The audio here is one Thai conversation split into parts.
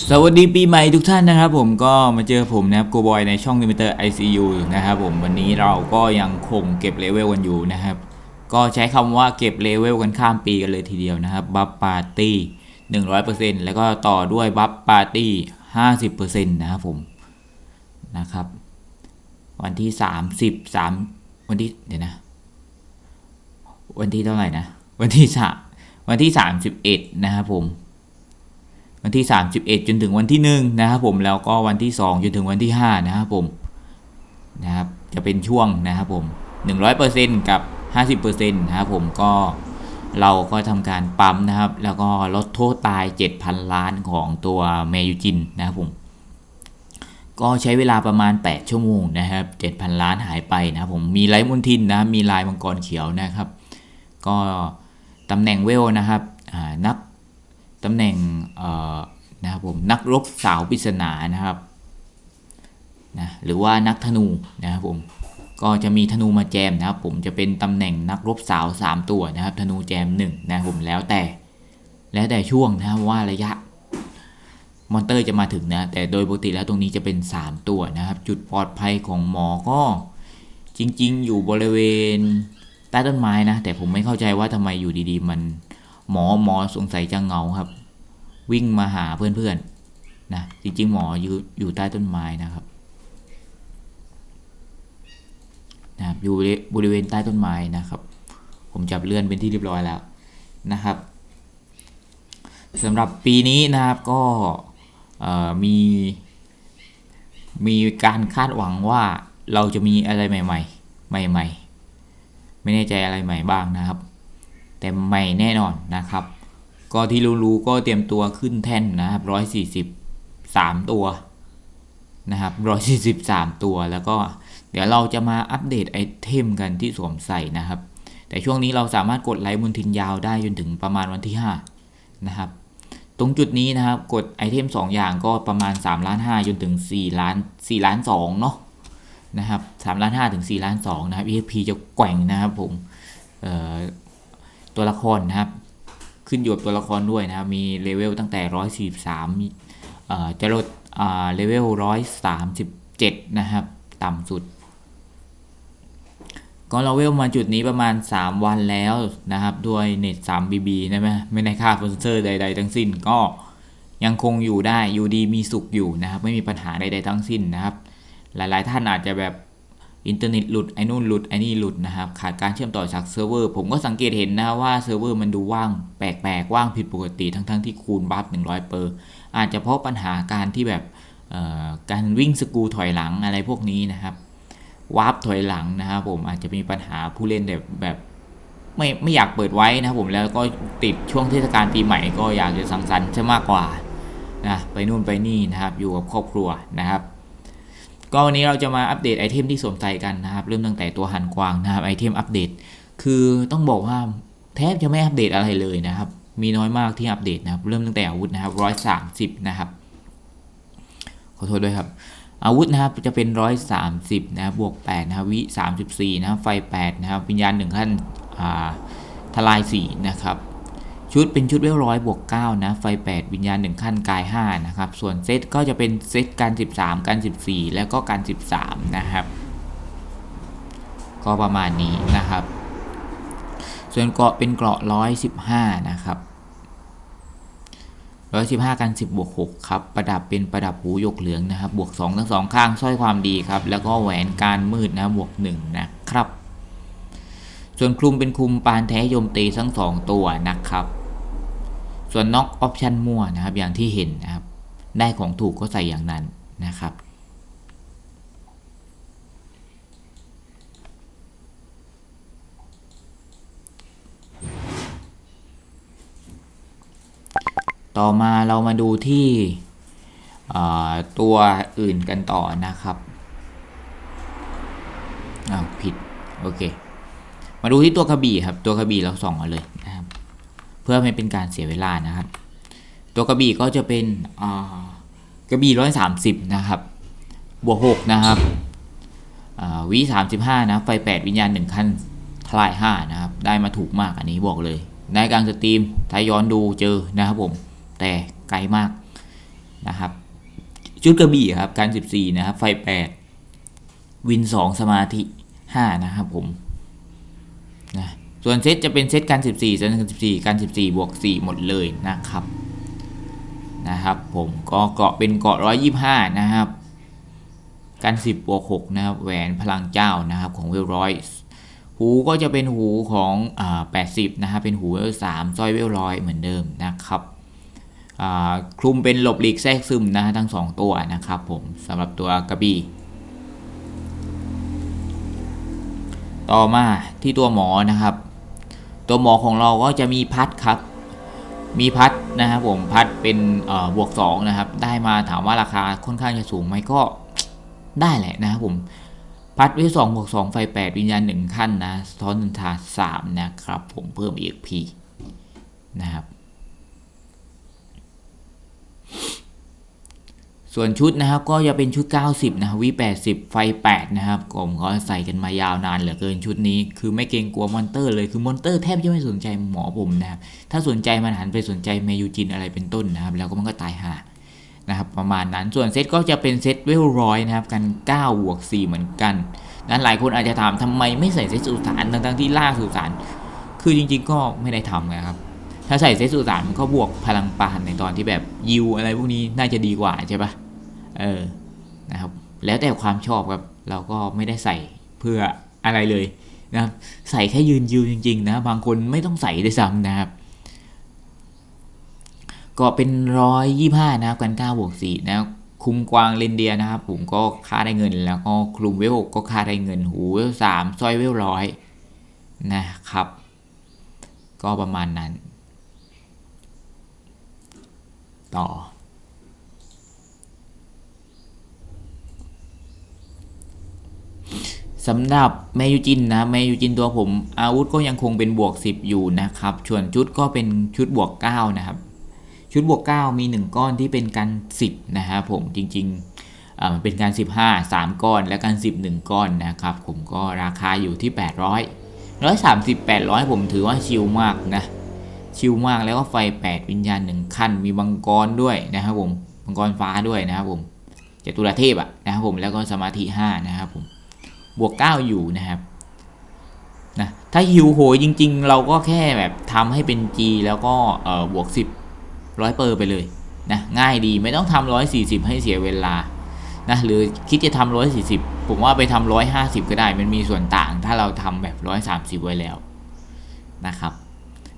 สวัสดีปีใหม่ทุกท่านนะครับผมก็มาเจอผมนะครับโกบอยในช่อง Limiter ICU นะครับผมวันนี้เราก็ยังคงเก็บเลเวลกันอยู่นะครับ ก็ใช้คำว่าเก็บเลเวลกันข้ามปีกันเลยทีเดียวนะครับบัฟปาร์ตี้100%แล้วก็ต่อด้วยบัฟปาร์ตี้50%นะครับผมนะครับ วันที่ 30 3 วันที่เดี๋ยวนะ วันที่เท่าไหร่นะ วันที่สามวันที่ 31 นะครับผม วันที่ 31 จนถึงวันที่1นะครับผมแล้วก็วันที่ 2 จนถึงวันที่ 5 นะครับผมนะครับจะเป็นช่วงนะครับผม 100%กับ 50%นะครับผมก็เราก็ทำการปั๊มนะครับ แล้วก็ลดโทษตาย 7,000 ล้านของตัวเมยูจินนะครับผมก็ใช้เวลาประมาณ 8 ชั่วโมงนะครับ 7,000 ล้านหายไปนะครับผมมีไลท์มุนทินนะมีลายมังกรเขียวนะครับ ก็ตำแหน่งเวลนะครับนัก ตำแหน่งนะครับผมนักรบสาวปริศนานะครับนะหรือว่านักธนูนะครับผมก็จะมีธนูมาแจมนะครับ ผมจะเป็นตำแหน่งนักรบสาว 3 ตัวนะครับ ธนูแจม1นะครับผมแล้วแต่แล้วแต่ช่วงนะครับว่าระยะมอนเตอร์จะมาถึงนะแต่โดยปกติแล้วตรงนี้จะเป็น 3 ตัวนะครับ จุดปลอดภัยของหมอก็จริง ๆ อยู่บริเวณใต้ต้นไม้นะแต่ผมไม่เข้าใจว่าทำไมอยู่ดีๆ มัน หมอหมอสงสัยจะเหงาครับ วิ่งมาหาเพื่อนๆนะจริงๆ หมออยู่อยู่ใต้ต้นไม้นะครับนะครับอยู่บริเวณใต้ต้นไม้นะครับ ผมจับเลื่อนเป็นที่เรียบร้อยแล้วนะครับสำหรับปีนี้นะครับก็มีมีการคาดหวังว่าเราจะมีอะไรใหม่ ๆ ใหม่ ๆ ไม่แน่ใจอะไรใหม่บ้างนะครับ แต่ใหม่แน่นอนนะครับ ก็ที่รู้ๆก็เตรียมตัวขึ้นแท่นนะครับร้อยสี่สิบสามตัวนะครับร้อยสี่สิบสามตัวแล้วก็เดี๋ยวเราจะมาอัปเดตไอเทมกันที่สวมใส่นะครับ แต่ช่วงนี้เราสามารถกดไลค์บนทินยาวได้จนถึงประมาณวันที่5นะครับตรงจุดนี้นะครับกดไอเทม 2 อย่างก็ประมาณ3ล้าน5จนถึง4ล้าน4ล้าน2เนาะนะครับ3ล้าน5ถึง4ล้าน2นะครับ EXP จะแกว่งนะครับผมเอ่อ ตัวละครนะครับ ขึ้นอยู่กับตัวละครด้วยนะครับ มีเลเวลตั้งแต่ 143มีเอ่อจะลดอ่าเลเวล 137 นะครับ ต่ำสุด ก็เราเวลมาจุดนี้ประมาณ 3 วันแล้วนะครับ ด้วยเน็ต3 BB นะไหมไม่ได้ค่าสปอนเซอร์ใด ๆ ทั้งสิ้นก็ยังคงอยู่ได้อยู่ดีมีสุขอยู่นะครับ ไม่มีปัญหาใด ๆ ทั้งสิ้นนะครับ หลาย ๆ ท่านอาจจะแบบ อินเทอร์เน็ตหลุดไอ้นู่นหลุดไอ้นี่หลุดนะครับขาดการเชื่อมต่อจากเซิร์ฟเวอร์ผมก็สังเกตเห็นนะว่าเซิร์ฟเวอร์มันดูว่างแปลกๆว่างผิดปกติทั้งๆที่คูณบัฟ100เปอร์อาจจะเพราะปัญหาการที่แบบการวิ่งสกูถอยหลังอะไรพวกนี้นะครับวาร์ปถอยหลังนะครับผมอาจจะมีปัญหาผู้เล่นแบบแบบไม่ไม่อยากเปิดไว้นะครับผมแล้วก็ติดช่วงเทศกาลปีใหม่ก็อยากจะสังสรรค์ใช่มากกว่านะไปนู่นไปนี่นะครับอยู่กับครอบครัวนะครับ ก็วันนี้เราจะมาอัปเดตไอเทมที่สวมใส่กันนะครับ เริ่มตั้งแต่ตัวหันกวางนะครับไอเทมอัปเดต คือต้องบอกว่าแทบจะไม่อัปเดตอะไรเลยนะครับ มีน้อยมากที่อัปเดตนะครับ เริ่มตั้งแต่อาวุธนะครับร้อยสามสิบนะครับ ขอโทษด้วยครับ อาวุธนะครับจะเป็นร้อยสามสิบนะครับบวกแปดนะครับวิสามสิบสี่นะครับไฟแปดนะครับวิญญาณหนึ่งขั้นอ่าทลายสี่นะครับ ชุดเป็นชุดเวลร้อยบวก9นะไฟ 8 วิญญาณ 1 ขั้นกาย 5 นะครับ ส่วนเซตก็จะเป็นเซตการ 13 การ 14 แล้วก็การ 13 นะครับ ก็ประมาณนี้นะครับ ส่วนเกราะเป็นเกราะ115 นะครับ115การ10บวก6ครับ ประดับเป็นประดับหูยกเหลืองนะครับ บวก2ทั้งสองข้างสร้อยความดีครับ แล้วก็แหวนการมืดนะบวก1นะครับ ส่วนคลุมเป็นคลุมปานแท้โยมตีทั้งสองตัวนะครับ ส่วนน็อกออปชันมั่วนะครับ อย่างที่เห็นนะครับ ได้ของถูกก็ใส่อย่างนั้นนะครับ ต่อมาเรามาดูที่ตัวอื่นกันต่อนะครับอ้าวผิด โอเค มาดูที่ตัวกระบี่ครับ ตัวกระบี่เราส่องมาเลยนะครับ เพื่อไม่เป็นการเสียเวลานะครับ ตัวกระบี่ก็จะเป็นกระบี่ร้อยสามสิบนะครับ บวกหกนะครับวิสามสิบห้านะไฟแปดวิญญาณหนึ่งขั้นทลายห้านะครับ ได้มาถูกมากอันนี้บอกเลยได้กลางสตรีมถ้าย้อนดูเจอนะครับผม แต่ไกลมากนะครับ ชุดกระบี่ครับการ 14 นะครับ ไฟ 8 วิน 2 สมาธิ 5 นะครับผม ส่วนเซตจะเป็นเซตการ14เซตการ14การ14 บวก 4 หมดเลยนะครับนะครับ ผมก็เกาะเป็นเกาะ 125 นะครับการ10 บวก 6 นะครับ แหวนพลังเจ้านะครับของเวลร้อยหูก็จะเป็นหูของอ่า80 นะครับ เป็นหูเวล3สร้อยเวลร้อยเหมือนเดิมนะครับคลุมเป็นหลบหลีกแทรกซึมนะฮะทั้ง 2 ตัวนะครับผมสำหรับตัวกระบี่ต่อมาที่ตัวหมอนะครับ ตัวหมอของเราก็จะมีพัดครับ มีพัดนะครับผมพัดเป็นบวก2นะครับ ได้มาถามว่าราคาค่อนข้างจะสูงไหมก็ได้แหละนะครับผมพัดวิสองบวกสองไฟแปดวิญญาณหนึ่งขั้นนะซ้อนนันทาสามนะครับ ผมเพิ่มอีกพีนะครับ ส่วนชุดนะครับก็จะเป็นชุด 90 นะครับวิ80 ไฟ 8 นะครับผมก็ใส่กันมายาวนานเหลือเกินชุดนี้ คือไม่เกรงกลัวมอนเตอร์เลยคือมอนเตอร์แทบจะไม่สนใจหมอผมนะครับ ถ้าสนใจมันหันไปสนใจเมยูจินอะไรเป็นต้นนะครับ แล้วก็มันก็ตายห่านะครับประมาณนั้นส่วนเซตก็จะเป็นเซตเวลร้อยนะครับกัน9บวก4เหมือนกันนั้นหลายคนอาจจะถามทำไมไม่ใส่เซตสุสานทั้งๆที่ล่าสุสานคือจริง ๆ ก็ไม่ได้ทำนะครับถ้าใส่เซตสุสานมันก็บวกพลังปานในตอนที่แบบยิวอะไรพวกนี้น่าจะดีกว่าใช่ปะ เออนะครับแล้วแต่ความชอบครับเราก็ไม่ได้ใส่เพื่ออะไรเลยนะครับใส่แค่ยืนยิวจริงๆนะบางคนไม่ต้องใส่ด้วยซ้ำนะครับ ก็เป็นร้อยยี่ห้านะครับกันเก้าบวกสี่นะครับคุมกวางเลนเดียนะครับ ผมก็ค่าได้เงิน แล้วก็คลุมเวลก็ค่าได้เงินหูเวลสามสร้อยเวลร้อยนะครับ ก็ประมาณนั้น ต่อ สำหรับแมยูจินนะแมยูจินตัวผม อาวุธก็ยังคงเป็นบวก 10 อยู่นะครับส่วนชุดก็เป็นชุดบวก 9 นะครับ ชุดบวก 9 มี 1 ก้อนที่เป็นการ 10 นะครับผมจริงๆมันเป็นการ 15 3 ก้อน และการ 10 1 ก้อนนะครับ ผมก็ราคาอยู่ที่ 800 130 800 ผมถือว่าชิลมากนะ ชิลมากแล้วก็ไฟ 8 วิญญาณ1ขั้น มีบังกรด้วยนะครับผมบังกรฟ้าด้วยนะครับผมจตุรเทพอะนะครับผมแล้วก็สมาธิ 5 นะครับผม บวก 9 อยู่นะครับนะถ้าฮิวโหยจริง ๆ เราก็แค่แบบทำให้เป็น G แล้วก็เอ่อบวก 10ร้อยเปอร์ไปเลยนะง่ายดีไม่ต้องทำร้อยสี่สิบให้เสียเวลานะหรือคิดจะทำร้อยสี่สิบผมว่าไปทำร้อยห้าสิบก็ได้ มันมีส่วนต่างถ้าเราทำแบบร้อยสามสิบไว้แล้วนะครับ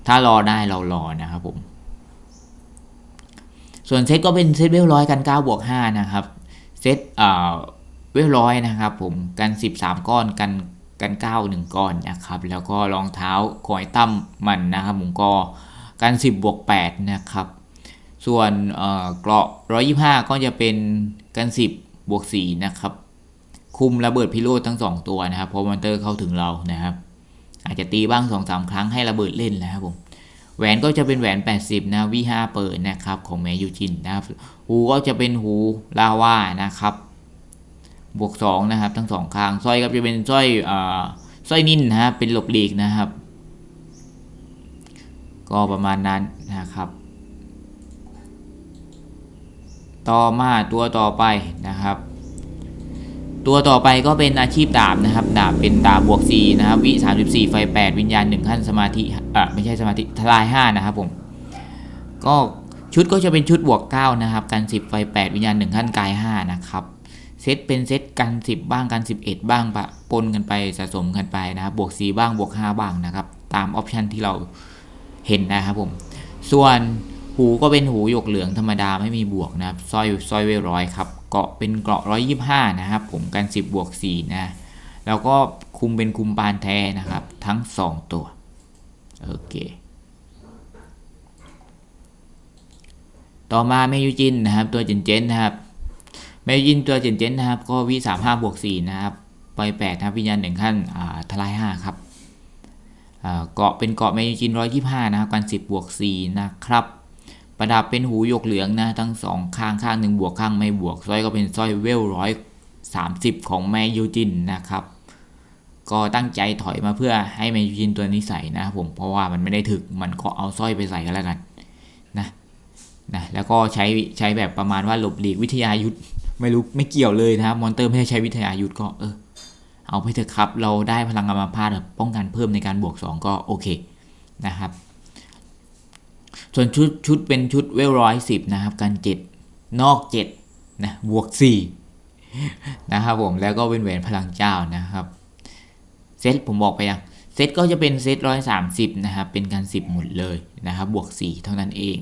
ถ้ารอได้เรารอนะครับผม ส่วนเซตก็เป็นเซตเวลร้อยกัน9บวก5นะครับ เซต เอ่อเวลร้อยนะครับผมกัน 13 ก้อนกันกัน9 1ก้อนนะครับ แล้วก็รองเท้าคอยตั้มมันนะครับผมก็กัน 10บวก8นะครับส่วนเอ่อกราะ125 ก็จะเป็นกัน 10 บวก 4 นะครับ คุมระเบิดพิโรธทั้ง 2 ตัวนะครับ เพราะมอนเตอร์เข้าถึงเรานะครับ อาจจะตีบ้าง 2-3 ครั้งให้ระเบิดเล่นนะครับผมแหวนก็จะเป็นแหวน 80 นะวี5เปิดนะครับ ของแมยูจินนะครับหูก็จะเป็นหูลาวานะครับ บวก2นะครับ ทั้งสองข้างสร้อยก็จะเป็นสร้อยอ่าสร้อยนิ่นนะครับเป็นหลบหลีกนะครับ ก็ประมาณนั้นนะครับ ต่อมาตัวต่อไปนะครับตัวต่อไปก็เป็นอาชีพดาบนะครับดาบเป็นดาบบวก4นะครับวิ34 ไฟ 8 วิญญาณ1ขั้นสมาธิอะไม่ใช่สมาธิทลาย5นะครับผมก็ชุดก็จะเป็นชุดบวก9นะครับกัน10 ไฟ 8 วิญญาณ1ขั้นกาย5นะครับ เซตเป็นเซตกัน 10 บ้างกัน 11 บ้างปะปนกันไปสะสมกันไปนะครับบวก 4 บ้างบวก 5 บ้างนะครับ ตามออปชันที่เราเห็นนะครับผมส่วนหูก็เป็นหูหยกเหลืองธรรมดาไม่มีบวกนะครับสร้อยสร้อยเวร้อยครับเกาะเป็นเกาะร้อยยี่ห้านะครับ ผมกัน 10 บวก 4 นะ แล้วก็คุมเป็นคุมปานแท้นะครับ ทั้ง 2 ตัว โอเคต่อมาเมยูจินนะครับ ตัวเจนเจนนะครับ เมยูจินตัวเจนเจนนะครับ ก็วิสามห้าบวกสี่นะครับไปแปดนะครับวิญญาณหนึ่งขั้นอ่าทลายห้าครับอ่าเกาะเป็นเกาะเมยูจินร้อยยี่ห้านะครับกันสิบบวกสี่นะครับประดับเป็นหูยกเหลืองนะทั้งสองข้างข้างหนึ่งบวกข้างไม่บวกสร้อยก็เป็นสร้อยเวลร้อยสามสิบของแมยูจินนะครับ ก็ตั้งใจถอยมาเพื่อให้แมยูจินตัวนี้ใส่นะครับผมเพราะว่ามันไม่ได้ถึกมันก็เอาสร้อยไปใส่กันแล้วกันนะนะแล้วก็ใช้ใช้แบบประมาณว่าหลบหลีกวิทยายุทธ ไม่รู้ไม่เกี่ยวเลยนะครับมอนเตอร์ไม่ได้ใช้วิทยายุทธก็เออเอาไปเถอะครับ เราได้พลังอัมพาตป้องกันเพิ่มในการบวก 2 ก็โอเคนะครับ ส่วนชุดชุดเป็นชุดเวลร้อยสิบนะครับกันเจ็ดนอกเจ็ดนะบวกสี่นะครับผมแล้วก็เป็นแหวนพลังเจ้านะครับเซตผมบอกไปยังเซตก็จะเป็นเซตร้อยสามสิบนะครับเป็นการสิบหมดเลยนะครับบวกสี่เท่านั้นเอง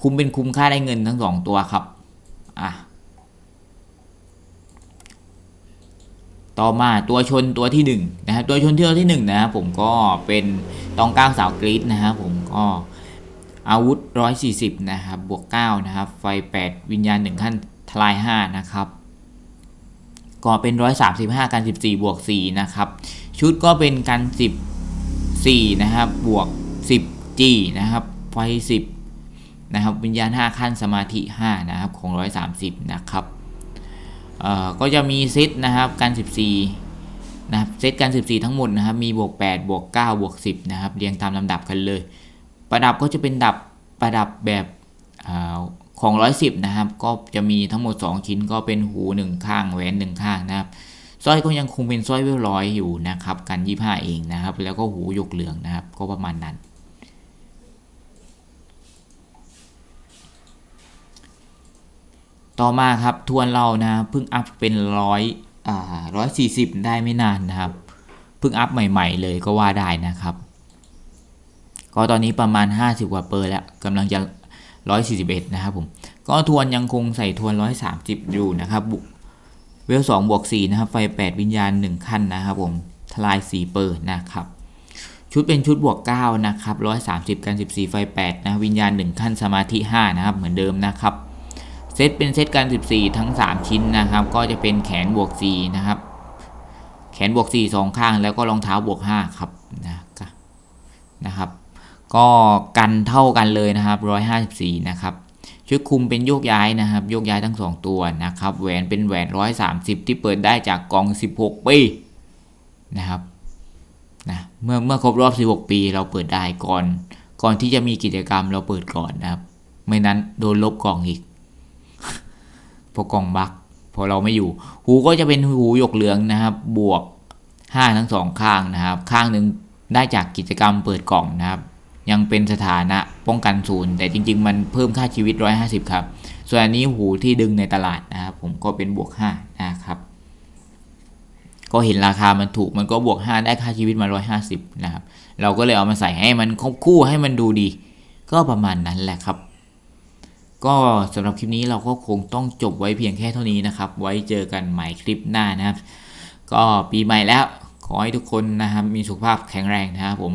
คุ้มเป็นคุ้มค่าได้เงินทั้งสองตัวครับอะ ต่อมาตัวชนตัวที่หนึ่งนะครับตัวชนที่ตัวที่หนึ่งนะครับผมก็เป็นตองก้างสาวกรีดนะครับผมก็อาวุธ 140 นะครับ บวก 9 นะครับ ไฟ 8 วิญญาณ 1 ขั้นทลาย 5 นะครับ ก็เป็น 135 กัน 14 บวก 4 นะครับ ชุดก็เป็นกัน 14 นะครับ บวก 10 G นะครับ ไฟ 10 นะครับ วิญญาณ 5 ขั้นสมาธิ 5 นะครับ ของ 130 นะครับ ก็จะมีเซตนะครับกัน14นะครับเซตกัน14 ทั้งหมดนะครับมีบวก 8 บวก 9 บวก 10นะครับเรียงตามลำดับกันเลย ประดับก็จะเป็นดับประดับแบบอของ 110นะครับก็จะมีทั้งหมด 2 ชิ้นก็เป็นหู 1 ข้างแหวน 1 ข้างนะครับสร้อยก็ยังคงเป็นสร้อยเวลร้อยอยู่นะครับกัน 25 เองนะครับ แล้วก็หูหยกเหลืองนะครับก็ประมาณนั้น ต่อมาครับทวนเรานะเพิ่งอัพเป็นร้อยอ่าร้อยสี่สิบได้ไม่นานนะครับ เพิ่งอัพใหม่ๆเลยก็ว่าได้นะครับ ก็ตอนนี้ประมาณ 50 กว่าเปอร์แล้วกำลังจะ 141 นะครับผมก็ทวนยังคงใส่ทวน 130 อยู่นะครับบุเวล2บวก4นะครับ ไฟ 8 วิญญาณ 1 ขั้นนะครับผมทลาย 4 เปอร์นะครับ ชุดเป็นชุดบวก 9 นะครับ 130 กัน 14 ไฟ 8 นะ วิญญาณ 1 ขั้นสมาธิ 5 นะครับ เหมือนเดิมนะครับ เซตเป็นเซตกัน14 ทั้ง 3 ชิ้นนะครับ ก็จะเป็นแขนบวก4นะครับ แขนบวก4สองข้างแล้วก็รองเท้าบวก 5 ครับนะครับนะครับ ก็กันเท่ากันเลยนะครับ 154 นะครับชุดคุมเป็นโยกย้ายนะครับโยกย้ายทั้ง 2 ตัวนะครับแหวนเป็นแหวน 130 ที่เปิดได้จากกอง 16 ปีนะครับนะเมื่อเมื่อครบรอบ 16 ปีเราเปิดได้ก่อน ก่อนที่จะมีกิจกรรมเราเปิดก่อนนะครับ ไม่นั้นโดนลบกล่องอีก พราะกล่องบักพอเราไม่อยู่ หูก็จะเป็นหูหยกเหลืองนะครับ บวก 5 ทั้งสองข้างนะครับ ข้างหนึ่งได้จากกิจกรรมเปิดกล่องนะครับ ยังเป็นสถานะป้องกันศูนย์แต่จริง ๆ มันเพิ่มค่าชีวิต 150 ครับ ส่วนอันนี้หูที่ดึงในตลาดนะครับผมก็เป็นบวก 5 นะครับ ก็เห็นราคามันถูกมันก็บวก 5 ได้ค่าชีวิตมา 150 นะครับ เราก็เลยเอามาใส่ให้มันครบคู่ให้มันดูดี ก็ประมาณนั้นแหละครับ ก็สำหรับคลิปนี้เราก็คงต้องจบไว้เพียงแค่เท่านี้นะครับ ไว้เจอกันใหม่คลิปหน้านะครับ ก็ปีใหม่แล้วขอให้ทุกคนนะครับมีสุขภาพแข็งแรงนะครับผม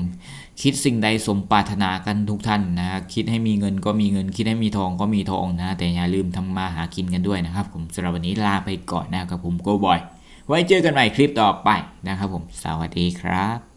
คิดสิ่งใดสมปรารถนากันทุกท่านนะคิดให้มีเงินก็มีเงิน คิดให้มีทองก็มีทองนะ แต่อย่าลืมทำมาหากินกันด้วยนะครับ ผมสำหรับวันนี้ลาไปก่อนนะครับผมโกบอย ไว้เจอกันใหม่คลิปต่อไปนะครับผม สวัสดีครับ